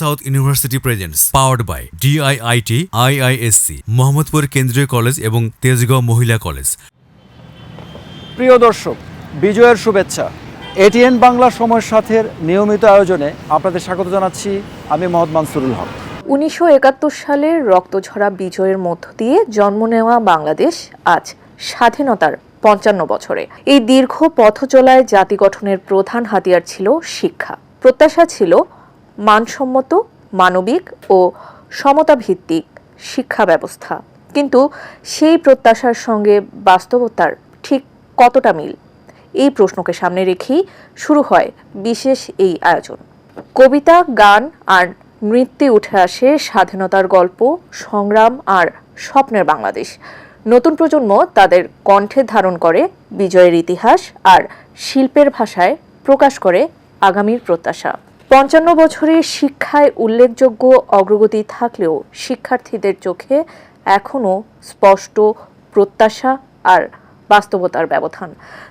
South university presents powered by DIIT IISC Mohammadpur কেন্দ্রীয় college এবং তেজগাঁও মহিলা কলেজ। প্রিয় দর্শক বিজয়ের শুভেচ্ছা। এটিএন বাংলা সময়ের সাথের নিয়মিত আয়োজনে আপনাদের স্বাগত জানাচ্ছি আমি মোহাম্মদ মানসুরুল হক। উনিশশো একাত্তর সালের রক্তঝরা বিজয়ের মধ্য দিয়ে জন্ম নেওয়া বাংলাদেশ আজ স্বাধীনতার পঞ্চান্ন বছরে। এই দীর্ঘ পথ চলায় জাতি গঠনের প্রধান হাতিয়ার ছিল শিক্ষা। প্রত্যাশা ছিল মানসম্মত, মানবিক ও সমতা ভিত্তিক শিক্ষা ব্যবস্থা। কিন্তু সেই প্রত্যাশার সঙ্গে বাস্তবতার ঠিক কতটা মিল? এই প্রশ্নকে সামনে রেখেই শুরু হয় বিশেষ এই আয়োজন। কবিতা, গান আর নৃত্যে উঠে আসে স্বাধীনতার গল্প, সংগ্রাম আর স্বপ্নের বাংলাদেশ। নতুন প্রজন্ম তাদের কণ্ঠে ধারণ করে, বিজয়ের ইতিহাস আর শিল্পের ভাষায় প্রকাশ করে আগামীর প্রত্যাশা। পঞ্চান্ন বছরে শিক্ষায় উল্লেখযোগ্য অগ্রগতি থাকলেও শিক্ষার্থীদের চোখে এখনও স্পষ্ট প্রত্যাশা আর বাস্তবতার ব্যবধান।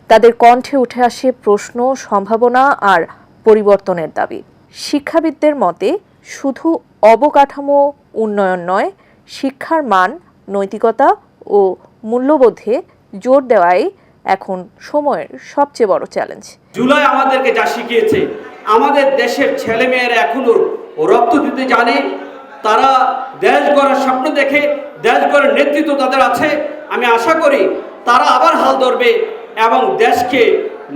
তাদের কণ্ঠে উঠে আসে প্রশ্ন, সম্ভাবনা আর পরিবর্তনের দাবি। শিক্ষাবিদদের মতে, শুধু অবকাঠামো উন্নয়ন নয়, শিক্ষার মান, নৈতিকতা ও মূল্যবোধে জোর দেওয়াই এখন সময়ের সবচেয়ে বড় চ্যালেঞ্জ। জুলাই আমাদেরকে যা শিখিয়েছে আমাদের দেশের ছেলেমেয়েরা এখনও রক্ত দিতে জানে, তারা দেশ গড়ার স্বপ্ন দেখে, দেশ গড়ার নেতৃত্ব তাদের আছে। আমি আশা করি তারা আবার হাল ধরবে এবং দেশকে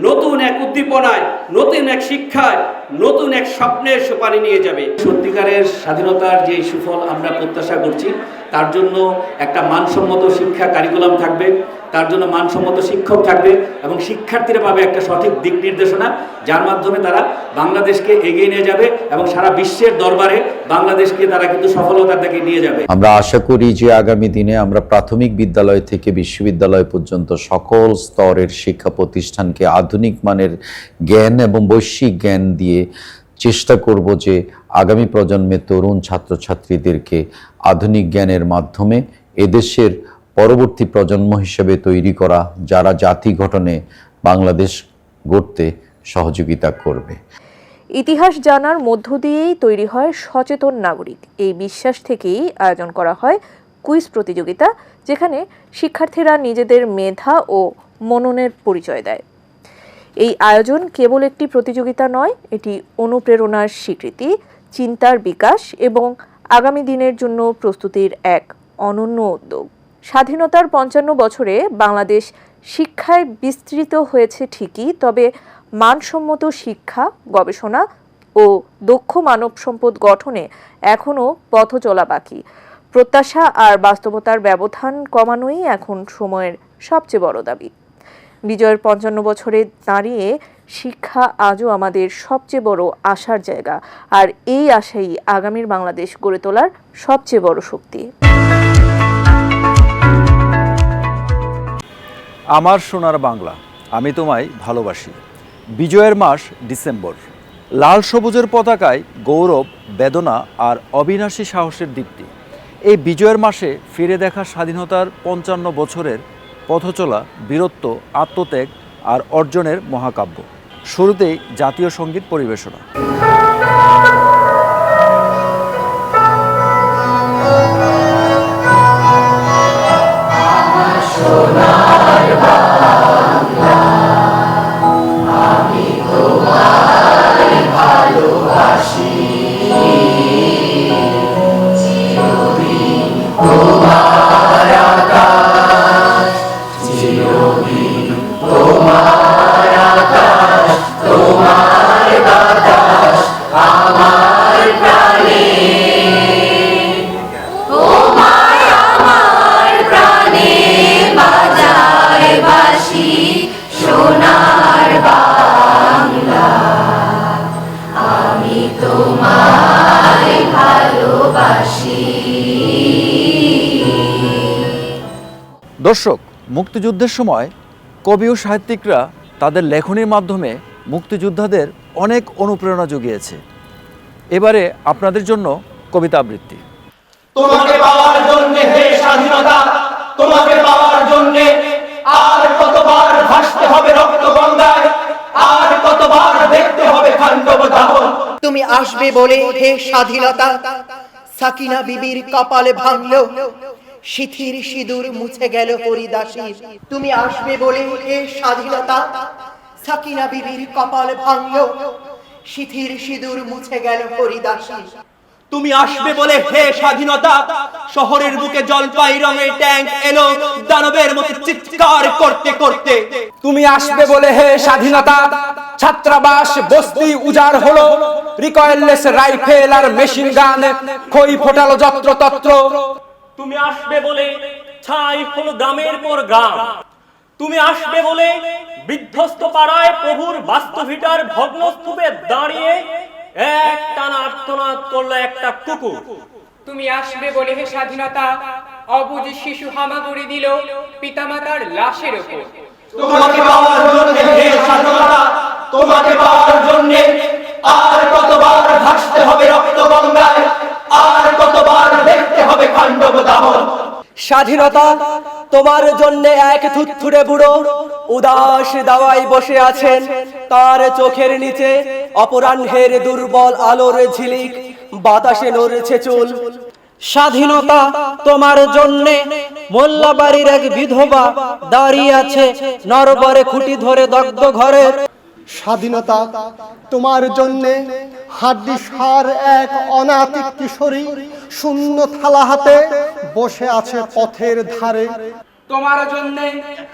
নতুন এক উদ্দীপনায়, নতুন এক শিক্ষায়, নতুন এক স্বপ্নের সোপানে নিয়ে যাবে। সত্যিকারের স্বাধীনতার যে সুফল আমরা প্রত্যাশা করছি তার জন্য একটা মানসম্মত শিক্ষা কারিকুলাম থাকবে, তার জন্য মানসম্মত শিক্ষক থাকবে এবং শিক্ষার্থীরা পাবে একটা সঠিক দিক নির্দেশনা, যার মাধ্যমে তারা বাংলাদেশকে এগিয়ে নিয়ে যাবে এবং সারা বিশ্বের দরবারে বাংলাদেশকে তারা কিন্তু সফলতার দিকে নিয়ে যাবে। আমরা আশা করি যে আগামী দিনে আমরা প্রাথমিক বিদ্যালয় থেকে বিশ্ববিদ্যালয় পর্যন্ত সকল স্তরের শিক্ষা প্রতিষ্ঠানকে আধুনিক মানের জ্ঞান এবং বৈশ্বিক জ্ঞান দিয়ে চেষ্টা করব যে আগামী প্রজন্মের তরুণ ছাত্রছাত্রীদেরকে আধুনিক জ্ঞানের মাধ্যমে এদেশের পরবর্তী প্রজন্ম হিসেবে তৈরি করা, যারা জাতি গঠনে বাংলাদেশ গড়তে সহযোগিতা করবে। ইতিহাস জানার মধ্য দিয়েই তৈরি হয় সচেতন নাগরিক। এই বিশ্বাস থেকেই আয়োজন করা হয় কুইজ প্রতিযোগিতা, যেখানে শিক্ষার্থীরা নিজেদের মেধা ও মননের পরিচয় দেয়। এই আয়োজন কেবল একটি প্রতিযোগিতা নয়, এটি অনুপ্রেরণার স্বীকৃতি, চিন্তার বিকাশ এবং আগামী দিনের জন্য প্রস্তুতির এক অনন্য উদ্যোগ। স্বাধীনতার পঞ্চান্ন বছরে বাংলাদেশ শিক্ষায় বিস্তৃত হয়েছে ঠিকই, তবে মানসম্মত শিক্ষা, গবেষণা ও দক্ষ মানব সম্পদ গঠনে এখনও পথ চলা বাকি। প্রত্যাশা আর বাস্তবতার ব্যবধান কমানোই এখন সময়ের সবচেয়ে বড় দাবি। বিজয়ের পঞ্চান্ন বছরে দাঁড়িয়ে শিক্ষা আজও আমাদের সবচেয়ে বড় আশার জায়গা। আর এই আশাই আগামীর বাংলাদেশ গড়ে তোলার সবচেয়ে বড় শক্তি। আমার সোনার বাংলা, আমি তোমায় ভালোবাসি। বিজয়ের মাস ডিসেম্বর। লাল সবুজের পতাকায় গৌরব, বেদনা আর অবিনাশী সাহসের দীপ্তি। এই বিজয়ের মাসে ফিরে দেখা স্বাধীনতার পঞ্চান্ন বছরের পথচলা বীরত্ব আত্মত্যাগ আর অর্জনের মহাকাব্য। শুরুতেই জাতীয় সংগীত পরিবেশনা। দর্শক মুক্তিযুদ্ধের সময় কবি ও সাহিত্যিকরা তাদের লেখনীর মাধ্যমে মুক্তিযোদ্ধাদের অনেক অনুপ্রেরণা জুগিয়েছে। এবারে আপনাদের জন্য কবিতা আবৃত্তি। তোমাকে পাওয়ার জন্য হে স্বাধীনতা তোমাকে পাওয়ার জন্য আর কতবার ভাসতে হবে রক্ত গঙ্গায় আর কতবার দেখতে হবে খান্ডব তুমি আসবে বলে হে স্বাধীনতা সাকিনা বিবির কপালে ভাঙল শিথির সিঁদুর মুছে গেল হরিদাসীর তুমি আসবে বলে হে স্বাধীনতা। সাকিনা বিবির কপালে ভাঙল। শিথির সিঁদুর মুছে গেল হরিদাসীর তুমি আসবে বলে হে স্বাধীনতা। শহরের বুকে জলপাই রঙের ট্যাঙ্ক এলো। দানবের মতো চিৎকার করতে করতে। তুমি আসবে বলে হে স্বাধীনতা। ছাত্রাবাস বস্তি উজাড় হলো। রিকয়েললেস রাইফেল আর মেশিন গান খই ফোটালো যত্র তত্র তুমি আসবে বলে ছাই হলো গ্রামের পর গ্রাম। তুমি আসবে বলে বিধ্বস্ত পাড়ায় প্রভুর বাস্তুভিটার ভগ্নস্তূপে দাঁড়িয়ে এক টানা আর্তনাদ করল একটা কুকুর। তুমি আসবে বলে হে স্বাধীনতা অবুজ শিশু হামাগুড়ি দিল পিতামাতার লাশের ওপর তোমাকে পাওয়ার জন্য হে স্বাধীনতা তোমাকে পাওয়ার জন্য আর কতবার ভাসতে হবে রক্ত গঙ্গায় আর কতবার দেখতে হবে খান্ডব দাহন। স্বাধীনতা তোমার জন্য এক থুথুরে বুড়ো, উদাস দাওয়াই বসে আছেন। তার চোখের নিচে অপরাহ্নের দুর্বল আলোর ঝিলিক, বাতাসে নড়ছে চুল। স্বাধীনতা তোমার জন্যে মোল্লাবাড়ির এক বিধবা দাঁড়িয়ে আছে নরবরে খুঁটি ধরে দগ্ধ ঘরের। স্বাধীনতা তোমার জন্যে হাড্ডি সার এক অনাথিক কিশোরী শূন্য থালা হাতে বসে আছে পথের ধারে। তোমার জন্য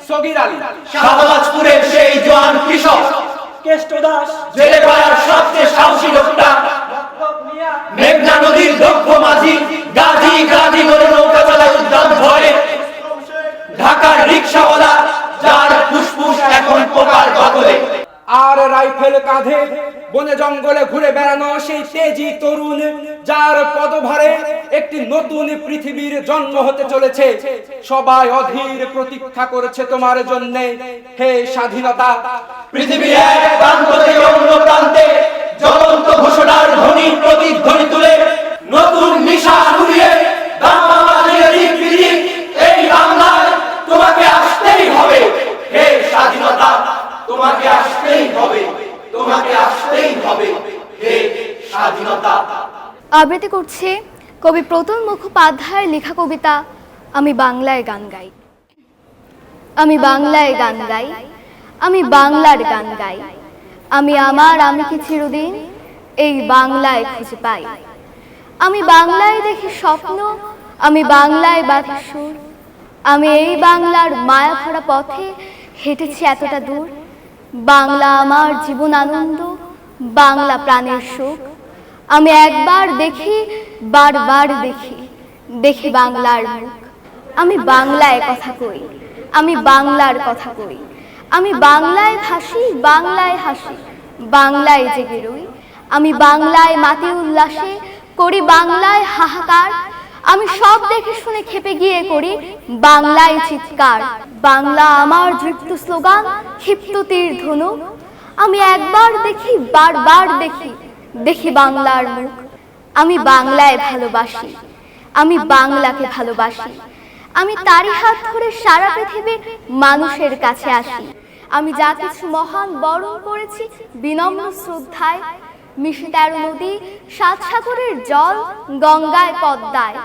সগির আলী শাহবাজপুরের সেই জোয়ান কৃষক কেষ্ট দাস জেলে পাড়ার সবচেয়ে সাহসী লোকটা মেঘনা নদীর দক্ষ মাঝি গাজী গাজী বলে নৌকা চালায় উদ্যান ভয়ে। ঢাকার রিক্সাওয়ালা যার আর রাইফেল কাঁধে বনে জঙ্গলে ঘুরে বেড়ানো সেই তেজি তরুণ, যার পদভারে একটি নতুন পৃথিবীর জন্ম হতে চলেছে। সবাই অধীর প্রতীক্ষা করেছে তোমার জন্য। হে স্বাধীনতা পৃথিবীর এক প্রান্ত থেকে অন্য প্রান্তে জ্বলন্ত ঘোষণার ধ্বনি প্রতিধ্বনি তুলে নতুন নিশা উড়িয়ে বাংলাদেশের পৃথিবী এই বাংলায় তোমাকে আসতেই হবে হে স্বাধীনতা তোমাকে আসতেই হবে, তোমাকে আসতেই হবে। হে স্বাধীনতা। আবৃত্তি করছে কবি প্রতুল মুখোপাধ্যায়ের লেখা কবিতা, আমি বাংলায় গান গাই। আমি বাংলায় গান গাই, আমি বাংলার গান গাই। আমি আমার আমিকে চিরদিন এই বাংলায় খুঁজে পাই। আমি বাংলায় দেখি স্বপ্ন, আমি বাংলায় বাঁধি সুর। আমি এই বাংলার মায়া ভরা পথে হেঁটেছি এতটা দূর। বাংলা আমার জীবন আনন্দ, বাংলা প্রাণের সুখ আমি একবার দেখি, বারবার দেখি দেখি বাংলার মুখ। আমি বাংলায় কথা কই, আমি বাংলার কথা কই। আমি বাংলায় ভাসি বাংলায় হাসি, বাংলায় জেগে রই। আমি বাংলায় মাতি উল্লাসে, করি বাংলায় হাহাকার। আমি সব দেখে শুনে খেপে গিয়ে করি বাংলায় চিৎকার। বাংলা আমার দৃপ্ত স্লোগান ক্ষিপ্ত তীর ধনু। আমি একবার দেখি, বারবার দেখি দেখি বাংলার মুখ। আমি বাংলায় ভালোবাসি, আমি বাংলাকে ভালোবাসি। আমি তারই হাত ধরে সারা পৃথিবীর মানুষের কাছে আসি। আমি যা কিছু মহান বরণ করেছি বিনম্র শ্রদ্ধায় মিশে তেরো নদী সাত সাগরের জল গঙ্গায় পদ্মায়।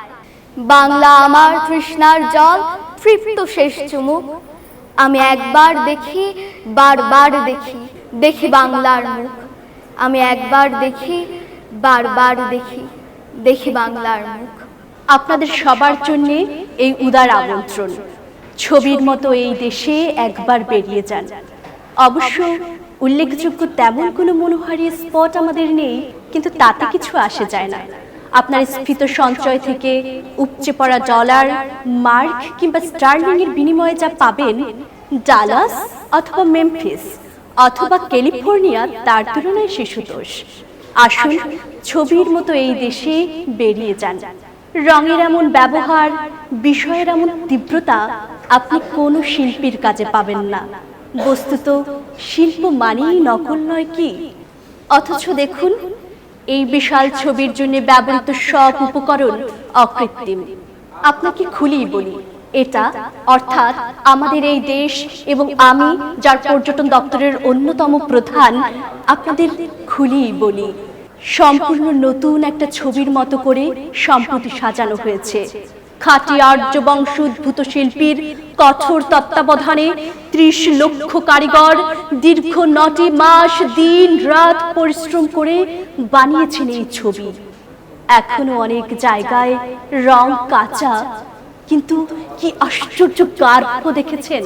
বাংলা আমার তৃষ্ণার জল, তৃপ্ত শেষ চুমুক। আমি একবার দেখি, বারবার দেখি দেখি বাংলার মুখ। আমি একবার দেখি, বারবার দেখি দেখি বাংলার মুখ। আপনাদের সবার জন্যে এই উদার আমন্ত্রণ। ছবির মতো এই দেশে একবার বেরিয়ে যান। অবশ্য উল্লেখযোগ্য তেমন কোনো মনোহারী স্পট আমাদের নেই, কিন্তু তাতে কিছু আসে যায় না। আপনার স্ফীত সঞ্চয় থেকে উপচে পড়া ডলার মার্ক কিংবা স্টার্লিং এর বিনিময়ে যা পাবেন ডালাস অথবা মেমফিস অথবা ক্যালিফোর্নিয়া তার তুলনায় শিশুতোষ। আসুন ছবির মতো এই দেশে বেরিয়ে যান। রঙের এমন ব্যবহার, বিষয়ের এমন তীব্রতা আপনি কোনো শিল্পীর কাজে পাবেন না। বস্তুত শিল্প মানেই নকল নয় কি? অথচ দেখুন এই বিশাল ছবির জন্য ব্যবহৃত সব উপকরণ অকৃত্রিম। আপনাকে খুলেই বলি, এটা অর্থাৎ আমাদের এই দেশ এবং আমি, যার পর্যটন দপ্তরের অন্যতম প্রধান, আপনাদের খুলেই বলি, সম্পূর্ণ নতুন একটা ছবির মতো করে সম্প্রতি সাজানো হয়েছে। খাঁটি আর্য বংশ উদ্ভূত শিল্পীর কঠোর তত্ত্বাবধানে ত্রিশ লক্ষ কারিগর দীর্ঘ নটি মাস দিন রাত পরিশ্রম করে বানিয়েছেন এই ছবি। এখনও অনেক জায়গায় রং কাঁচা, কিন্তু কি আশ্চর্য কার্য দেখেছেন?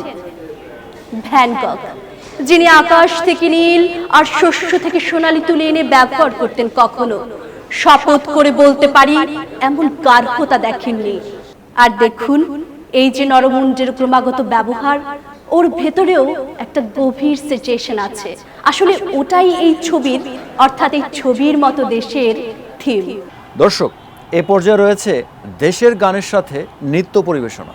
ভ্যানকক যিনি আকাশ থেকে নীল আর শস্য থেকে সোনালি তুলে এনে ব্যবহার করতেন কখনো। শপথ করে বলতে পারি, এমন কার্যতা দেখেননি। আর দেখুন, এই যে নরমুণ্ডের ক্রমাগত ব্যবহার ওর ভেতরেও একটা গভীর সিচুয়েশন আছে। আসলে ওটাই এই ছবির, অর্থাৎ এই ছবির মতো দেশের থিম দর্শক, এ পর্যায়ে রয়েছে দেশের গানের সাথে নৃত্য পরিবেশনা।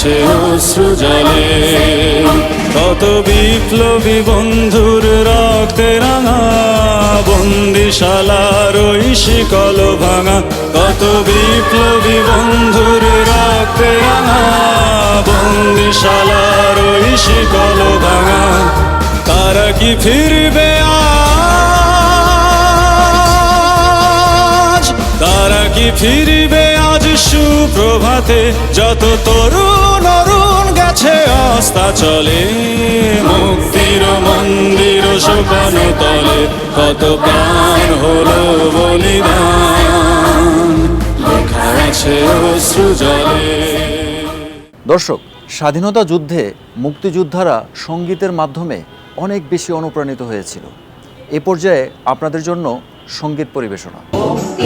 আছে অশ্রু জলে। কত বিপ্লবী বন্ধুর রক্তে রাঙা, বন্দিশালার ওই শিকল ভাঙা। কত বিপ্লবী বন্ধুর রক্তে রাঙা, বন্দিশালার ওই শিকল ভাঙা। তারা কি ফিরবে আজ? তারা কি ফিরবে সুপ্রভাতে যত তরুণ অরুণ গেছে অস্তা চলে। মুক্তির মন্দির সোপান তলে, কত প্রাণ হলো বলিদান। লেখা আছে দর্শক, স্বাধীনতা যুদ্ধে মুক্তিযোদ্ধারা সঙ্গীতের মাধ্যমে অনেক বেশি অনুপ্রাণিত হয়েছিল। এ পর্যায়ে আপনাদের জন্য সংগীত পরিবেশনা।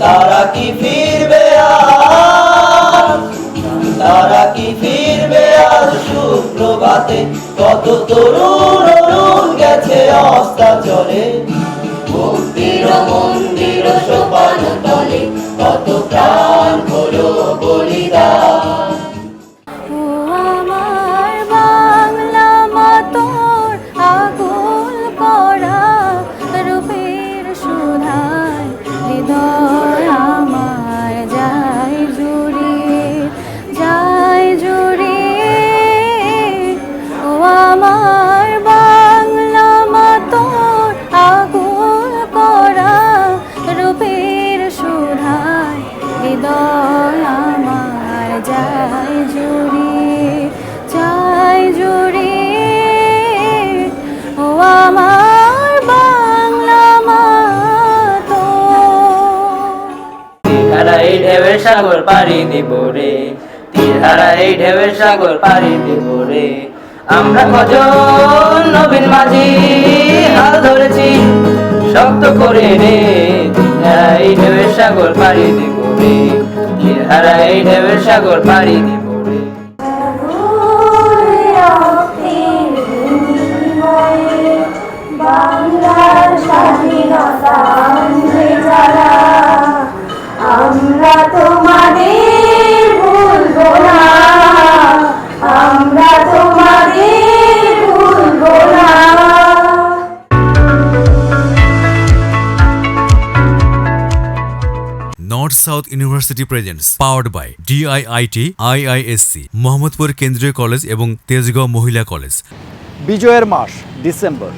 তারা কি ফিরবে আর তারা কি ফিরবে আর সুপ্রভাতে কত তরুণ গেছে অস্তা চলে মুক্তির মন্দির আমার বাংলা মাতো। তীরহারা এই ঢেউয়ের সাগর পাড়ি দিব রে তীরহারা এই ঢেউয়ের সাগর পাড়ি দিব রে। আমরা কজন নবীন মাঝি হাল ধরেছি, শক্ত করে রে তীরহারা এই ঢেউয়ের সাগর পাড়ি দিব রে তীরহারা এই ঢেউয়ের সাগর পাড়ি দিব north south university presents powered by DIIT IISC Mohammadpur কেন্দ্রীয় কলেজ এবং তেজগাঁও মহিলা কলেজ বিজয়ের মাস ডিসেম্বর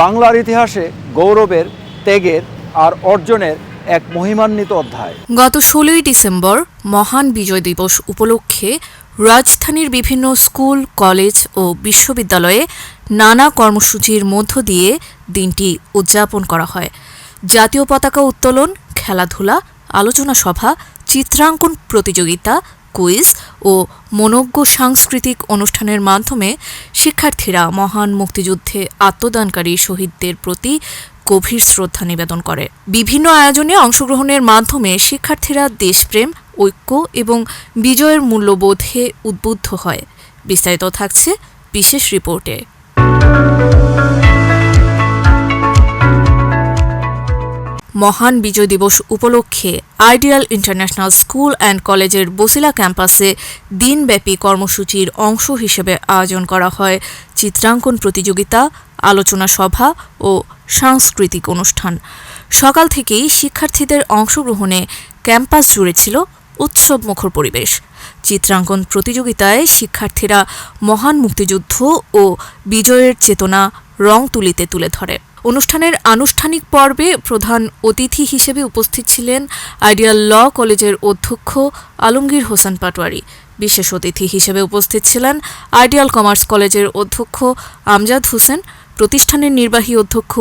বাংলার ইতিহাসে গৌরবের ত্যাগের আর অর্জনের এক মহিমান্বিত অধ্যায়। গত ষোলোই ডিসেম্বর মহান বিজয় দিবস উপলক্ষে রাজধানীর বিভিন্ন স্কুল কলেজ ও বিশ্ববিদ্যালয়ে নানা কর্মসূচির মধ্য দিয়ে দিনটি উদযাপন করা হয়। জাতীয় পতাকা উত্তোলন খেলাধুলা আলোচনা সভা, চিত্রাঙ্কন প্রতিযোগিতা, কুইজ ও মনোজ্ঞ সাংস্কৃতিক অনুষ্ঠানের মাধ্যমে শিক্ষার্থীরা মহান মুক্তিযুদ্ধে আত্মদানকারী শহীদদের প্রতি গভীর শ্রদ্ধা নিবেদন করে। বিভিন্ন আয়োজনে অংশগ্রহণের মাধ্যমে শিক্ষার্থীরা দেশপ্রেম, ঐক্য এবং বিজয়ের মূল্যবোধে উদ্বুদ্ধ হয়। বিস্তারিত থাকছে বিশেষ রিপোর্টে। মহান বিজয় দিবস উপলক্ষে আইডিয়াল ইন্টারন্যাশনাল স্কুল অ্যান্ড কলেজের বসিলা ক্যাম্পাসে দিনব্যাপী কর্মসূচির অংশ হিসেবে আয়োজন করা হয়। চিত্রাঙ্কন প্রতিযোগিতা, আলোচনা সভা ও সাংস্কৃতিক অনুষ্ঠান। সকাল থেকেই শিক্ষার্থীদের অংশগ্রহণে ক্যাম্পাস জুড়ে ছিল উৎসব মুখর পরিবেশ। চিত্রাঙ্কন প্রতিযোগিতায় শিক্ষার্থীরা মহান মুক্তিযুদ্ধ ও বিজয়ের চেতনা রং তুলিতে তুলে ধরে। অনুষ্ঠানের আনুষ্ঠানিক পর্বে প্রধান অতিথি হিসেবে উপস্থিত ছিলেন আইডিয়াল ল কলেজের অধ্যক্ষ আলমগীর হোসেন পাটোয়ারি। বিশেষ অতিথি হিসেবে উপস্থিত ছিলেন আইডিয়াল কমার্স কলেজের অধ্যক্ষ আমজাদ হোসেন, প্রতিষ্ঠানের নির্বাহী অধ্যক্ষ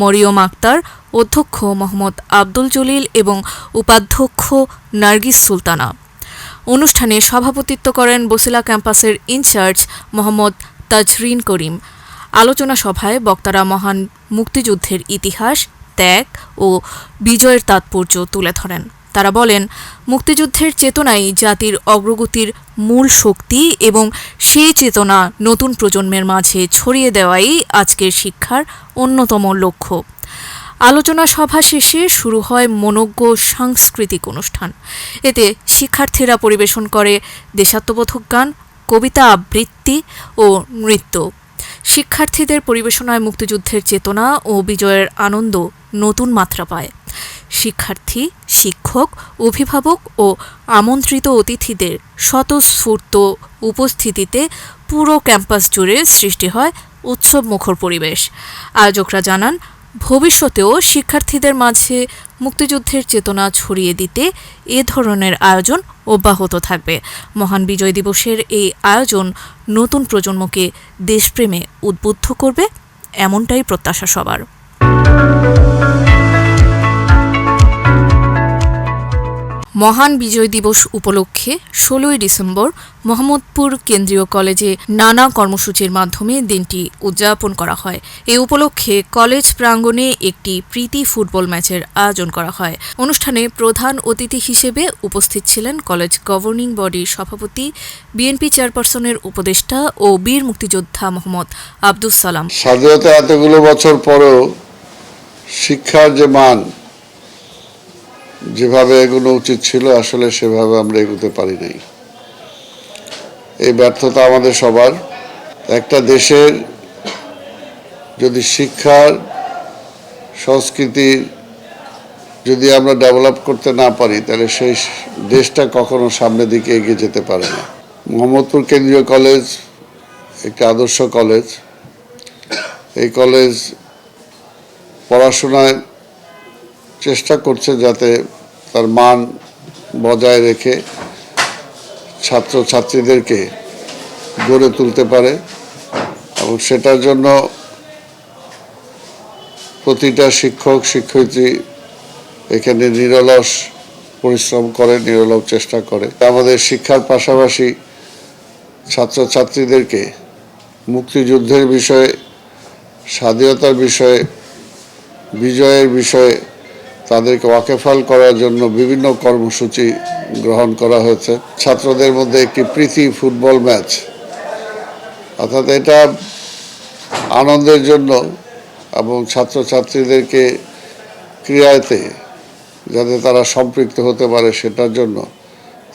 মরিয়ম আক্তার, অধ্যক্ষ মোহাম্মদ আব্দুল জলিল এবং উপাধ্যক্ষ নার্গিস সুলতানা। অনুষ্ঠানে সভাপতিত্ব করেন বসিলা ক্যাম্পাসের ইনচার্জ মোহাম্মদ তাজরিন করিম। আলোচনা সভায় বক্তারা মহান মুক্তিযুদ্ধের ইতিহাস, ত্যাগ ও বিজয়ের তাৎপর্য তুলে ধরেন। তারা বলেন, মুক্তিযুদ্ধের চেতনাই জাতির অগ্রগতির মূল শক্তি এবং সেই চেতনা নতুন প্রজন্মের মাঝে ছড়িয়ে দেওয়াই আজকের শিক্ষার অন্যতম লক্ষ্য। আলোচনা সভা শেষে শুরু হয় মনোজ্ঞ সাংস্কৃতিক অনুষ্ঠান। এতে শিক্ষার্থীরা পরিবেশন করে দেশাত্মবোধক গান, কবিতা আবৃত্তি ও নৃত্য। শিক্ষার্থীদের পরিবেশনায় মুক্তিযুদ্ধের চেতনা ও বিজয়ের আনন্দ নতুন মাত্রা পায়। শিক্ষার্থী, শিক্ষক, অভিভাবক ও আমন্ত্রিত অতিথিদের স্বতঃস্ফূর্ত উপস্থিতিতে পুরো ক্যাম্পাস জুড়ে সৃষ্টি হয় উৎসব মুখর পরিবেশ। আয়োজকরা জানান, ভবিষ্যতেও শিক্ষার্থীদের মাঝে মুক্তিযুদ্ধের চেতনা ছড়িয়ে দিতে এ ধরনের আয়োজন অব্যাহত থাকবে। মহান বিজয় দিবসের এই আয়োজন নতুন প্রজন্মকে দেশপ্রেমে উদ্বুদ্ধ করবে, এমনটাই প্রত্যাশা সবার। মহান বিজয় দিবস উপলক্ষে ষোলোই ডিসেম্বর মোহাম্মদপুর কেন্দ্রীয় কলেজে নানা কর্মসূচির মাধ্যমে দিনটি উদযাপন করা হয়। এ উপলক্ষে কলেজ প্রাঙ্গণে একটি প্রীতি ফুটবল ম্যাচের আয়োজন করা হয়। অনুষ্ঠানে প্রধান অতিথি হিসেবে উপস্থিত ছিলেন কলেজ গভর্নিং বডির সভাপতি, বিএনপি চেয়ারপারসনের উপদেষ্টা ও বীর মুক্তিযোদ্ধা মোহাম্মদ আব্দুস সালাম। স্বাধীনতা এতগুলো বছর পরেও শিক্ষার যে মান যেভাবে এগুলো উচিত ছিল, আসলে সেভাবে আমরা এগোতে পারি নাই। এই ব্যর্থতা আমাদের সবার। একটা দেশের যদি শিক্ষার সংস্কৃতির যদি আমরা ডেভেলপ করতে না পারি, তাহলে সেই দেশটা কখনো সামনের দিকে এগিয়ে যেতে পারে না। মোহাম্মদপুর কেন্দ্রীয় কলেজ, একটি আদর্শ কলেজ। এই কলেজ পড়াশোনায় চেষ্টা করছে যাতে তার মান বজায় রেখে ছাত্র ছাত্রীদেরকে গড়ে তুলতে পারে এবং সেটার জন্য প্রতিটা শিক্ষক, শিক্ষয়িত্রী এখানে নিরলস পরিশ্রম করে, নিরলস চেষ্টা করে। আমাদের শিক্ষার পাশাপাশি ছাত্রছাত্রীদেরকে মুক্তিযুদ্ধের বিষয়ে, স্বাধীনতার বিষয়ে, বিজয়ের বিষয়ে তাদেরকে ওয়াকেফাল করার জন্য বিভিন্ন কর্মসূচি গ্রহণ করা হয়েছে। ছাত্রদের মধ্যে একটি প্রীতি ফুটবল ম্যাচ। অর্থাৎ এটা আনন্দের জন্য এবং ছাত্রছাত্রীদেরকে ক্রীড়াতে যাতে তারা সম্পৃক্ত হতে পারে সেটার জন্য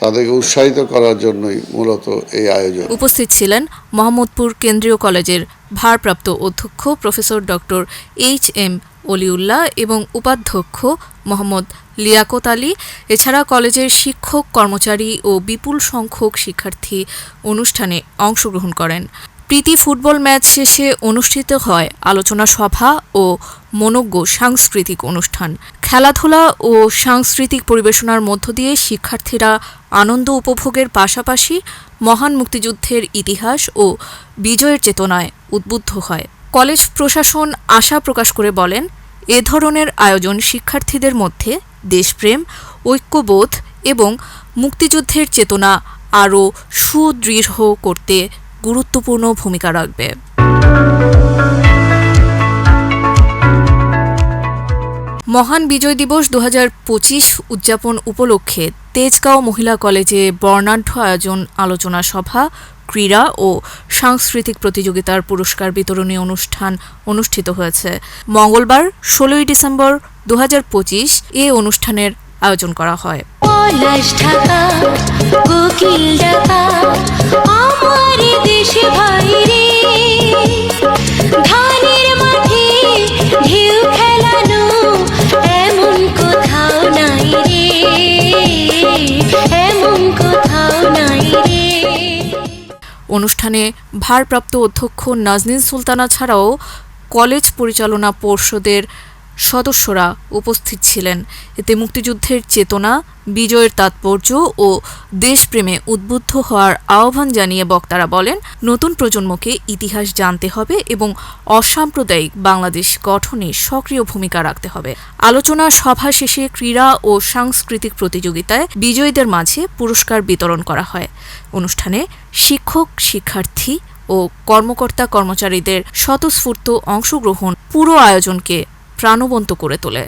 তাদেরকে উৎসাহিত করার জন্যই মূলত এই আয়োজন। উপস্থিত ছিলেন মোহাম্মদপুর কেন্দ্রীয় কলেজের ভারপ্রাপ্ত অধ্যক্ষ professor doctor H M Oliullah এবং উপাধ্যক্ষ মোহাম্মদ লিয়াকত আলী এছাড়া কলেজের শিক্ষক, কর্মচারী ও বিপুল সংখ্যক শিক্ষার্থী অনুষ্ঠানে অংশগ্রহণ করেন। প্রীতি ফুটবল ম্যাচ শেষে অনুষ্ঠিত হয় আলোচনা সভা ও মনোজ্ঞ সাংস্কৃতিক অনুষ্ঠান। খেলাধুলা ও সাংস্কৃতিক পরিবেশনার মধ্য দিয়ে শিক্ষার্থীরা আনন্দ উপভোগের পাশাপাশি মহান মুক্তিযুদ্ধের ইতিহাস ও বিজয়ের চেতনায় উদ্বুদ্ধ হয়। কলেজ প্রশাসন আশা প্রকাশ করে বলেন, এ ধরনের আয়োজন শিক্ষার্থীদের মধ্যে দেশপ্রেম, ঐক্যবোধ এবং মুক্তিযুদ্ধের চেতনা আরও সুদৃঢ় করতে গুরুত্বপূর্ণ ভূমিকা রাখবে। মহান বিজয় দিবস দু হাজার পঁচিশ উদযাপন উপলক্ষে তেজগাঁও মহিলা কলেজে বর্ণাঢ্য আয়োজন আলোচনা সভা ক্রীড়া ও সাংস্কৃতিক প্রতিযোগিতার পুরস্কার বিতরণী অনুষ্ঠান অনুষ্ঠিত হয়েছে। মঙ্গলবার, ষোলোই ডিসেম্বর দু হাজার পঁচিশ এ অনুষ্ঠানের আয়োজন করা হয়। অনুষ্ঠানে ভারপ্রাপ্ত অধ্যক্ষ নাজনীন সুলতানা ছাড়াও কলেজ পরিচালনা পর্ষদের সদস্যরা উপস্থিত ছিলেন। এতে মুক্তিযুদ্ধের চেতনা, বিজয়ের তাৎপর্য ও দেশপ্রেমে উদ্বুদ্ধ হওয়ার আহ্বান জানিয়ে বক্তারা বলেন, নতুন প্রজন্মকে ইতিহাস জানতে হবে এবং অসাম্প্রদায়িক বাংলাদেশ গঠনে সক্রিয় ভূমিকা রাখতে হবে। আলোচনা সভা শেষে ক্রীড়া ও সাংস্কৃতিক প্রতিযোগিতায় বিজয়ীদের মাঝে পুরস্কার বিতরণ করা হয়। অনুষ্ঠানে শিক্ষক, শিক্ষার্থী ও কর্মকর্তা কর্মচারীদের স্বতঃস্ফূর্ত অংশগ্রহণ পুরো আয়োজনকে প্রাণবন্ত করে তোলে।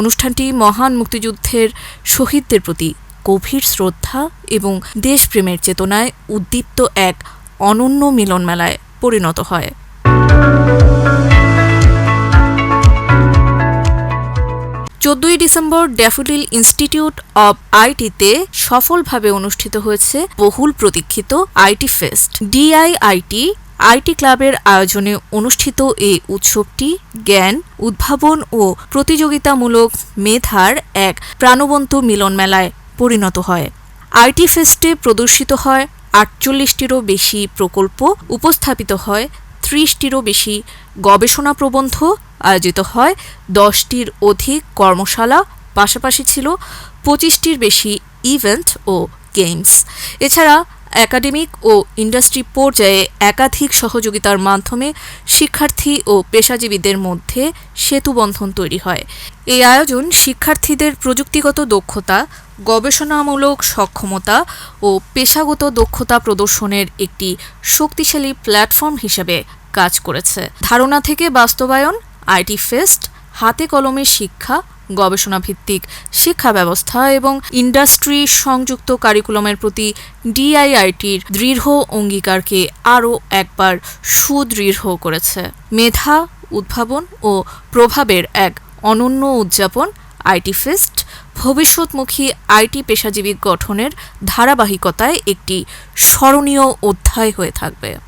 অনুষ্ঠানটি মহান মুক্তিযুদ্ধের শহীদদের প্রতি গভীর শ্রদ্ধা এবং দেশপ্রেমের চেতনায় উদ্দীপ্ত এক অনন্য মিলন মেলায় পরিণত হয়। চোদ্দই ডিসেম্বর ড্যাফোডিল ইনস্টিটিউট অব আইটিতে সফলভাবে অনুষ্ঠিত হয়েছে বহুল প্রতীক্ষিত আইটি ফেস্ট। ডিআইআইটি আইটি ক্লাবের আয়োজনে অনুষ্ঠিত এই উৎসবটি জ্ঞান, উদ্ভাবন ও প্রতিযোগিতামূলক মেধার এক প্রাণবন্ত মিলন মেলায় পরিণত হয়। আইটি ফেস্টে প্রদর্শিত হয় আটচল্লিশটিরও বেশি প্রকল্প, উপস্থাপিত হয় ত্রিশটিরও বেশি গবেষণা প্রবন্ধ, আয়োজিত হয় দশটির অধিক কর্মশালা, পাশাপাশি ছিল পঁচিশটির বেশি ইভেন্ট ও গেমস। এছাড়া একাডেমিক ও ইন্ডাস্ট্রি পর্যায়ে একাধিক সহযোগিতার মাধ্যমে শিক্ষার্থী ও পেশাজীবীদের মধ্যে সেতুবন্ধন তৈরি হয়। এই আয়োজন শিক্ষার্থীদের প্রযুক্তিগত দক্ষতা, গবেষণামূলক সক্ষমতা ও পেশাগত দক্ষতা প্রদর্শনের একটি শক্তিশালী প্ল্যাটফর্ম হিসেবে কাজ করেছে। ধারণা থেকে বাস্তবায়ন, আইটি ফেস্ট, হাতে কলমে শিক্ষা গবেষণা ভিত্তিক শিক্ষা ব্যবস্থা এবং ইন্ডাস্ট্রি সংযুক্ত কারিকুলামের প্রতি ডিআইআইটির দৃঢ় অঙ্গীকারকে আরও একবার সুদৃঢ় করেছে। মেধা, উদ্ভাবন ও প্রভাবের এক অনন্য উদযাপন, আইটি ফেস্ট, ভবিষ্যৎমুখী আইটি পেশাজীবী গঠনের ধারাবাহিকতায় একটি স্মরণীয় অধ্যায় হয়ে থাকবে।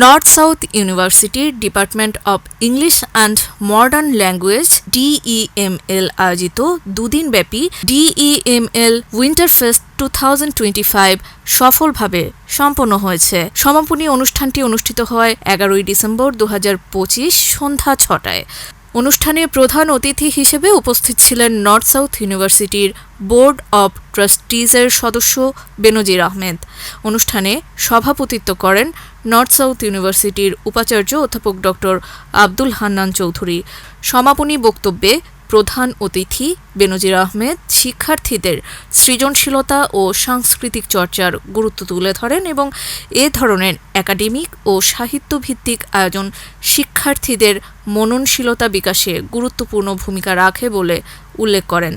নর্থ সাউথ ইউনিভার্সিটির department of English and modern language DEML আয়োজিত দুদিনব্যাপী DEML winter fest two thousand twenty five সফলভাবে সম্পন্ন হয়েছে। সমাপনী অনুষ্ঠানটি অনুষ্ঠিত হয় এগারোই ডিসেম্বর দু সন্ধ্যা ছটায়। অনুষ্ঠানে প্রধান অতিথি হিসেবে উপস্থিত ছিলেন নর্থ সাউথ ইউনিভার্সিটির বোর্ড অব ট্রাস্টিজের সদস্য বেনজির আহমেদ। অনুষ্ঠানে সভাপতিত্ব করেন নর্থ সাউথ ইউনিভার্সিটির উপাচার্য অধ্যাপক ডক্টর আব্দুল হান্নান চৌধুরী। সমাপনী বক্তব্যে প্রধান অতিথি বেনজির আহমেদ, শিক্ষার্থীদের সৃজনশীলতা ও সাংস্কৃতিক চর্চার গুরুত্ব তুলে ধরেন এবং এ ধরনের একাডেমিক ও সাহিত্যভিত্তিক আয়োজন শিক্ষার্থীদের মননশীলতা বিকাশে গুরুত্বপূর্ণ ভূমিকা রাখে বলে উল্লেখ করেন।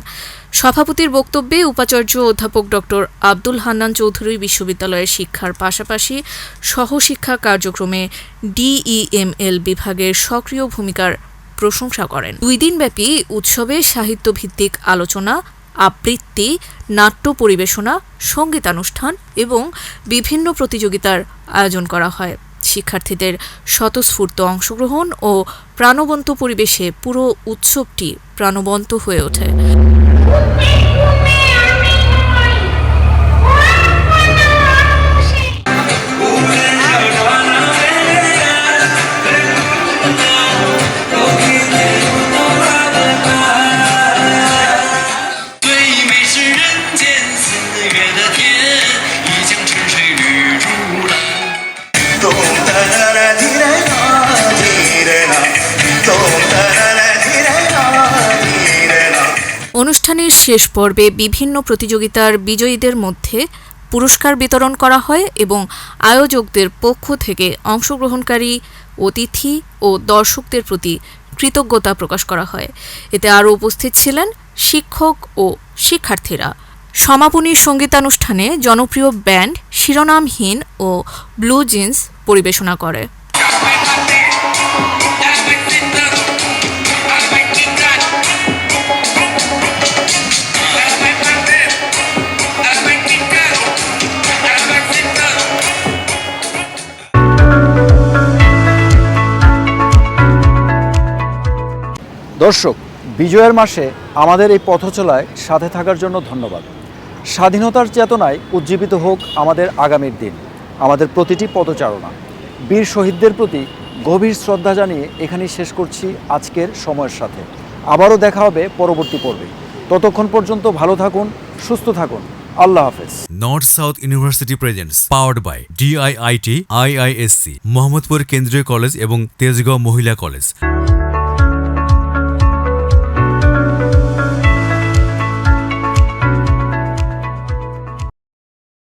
সভাপতির বক্তব্যে উপাচার্য অধ্যাপক ডক্টর আব্দুল হান্নান চৌধুরী বিশ্ববিদ্যালয়ের শিক্ষার পাশাপাশি সহশিক্ষা কার্যক্রমে ডিইএমএল বিভাগের সক্রিয় ভূমিকার প্রশংসা করেন। দুই দিনব্যাপী উৎসবে সাহিত্যভিত্তিক আলোচনা, আবৃত্তি, নাট্য পরিবেশনা, সঙ্গীতানুষ্ঠান এবং বিভিন্ন প্রতিযোগিতার আয়োজন করা হয়। শিক্ষার্থীদের স্বতঃস্ফূর্ত অংশগ্রহণ ও প্রাণবন্ত পরিবেশে পুরো উৎসবটি প্রাণবন্ত হয়ে ওঠে। শেষ পর্বে বিভিন্ন প্রতিযোগিতার বিজয়ীদের মধ্যে পুরস্কার বিতরণ করা হয় এবং আয়োজকদের পক্ষ থেকে অংশগ্রহণকারী অতিথি ও দর্শকদের প্রতি কৃতজ্ঞতা প্রকাশ করা হয়। এতে আরও উপস্থিত ছিলেন শিক্ষক ও শিক্ষার্থীরা। সমাপনী সঙ্গীতানুষ্ঠানে জনপ্রিয় ব্যান্ড শিরোনামহীন ও ব্লু জিন্স পরিবেশনা করে। দর্শক, বিজয়ের মাসে আমাদের এই পথচলায় সাথে থাকার জন্য ধন্যবাদ। স্বাধীনতার চেতনায় উজ্জীবিত হোক আমাদের আগামীর দিন, আমাদের প্রতিটি পদচারণা বীর শহীদদের প্রতি গভীর শ্রদ্ধা জানিয়ে এখানেই শেষ করছি আজকের সময়ের সাথে। আবারও দেখা হবে পরবর্তী পর্বে। ততক্ষণ পর্যন্ত ভালো থাকুন, সুস্থ থাকুন। আল্লাহ হাফেজ। North south university presents powered by DIIT IISC Mohammadpur কেন্দ্রীয় কলেজ এবং তেজগাঁও মহিলা কলেজ।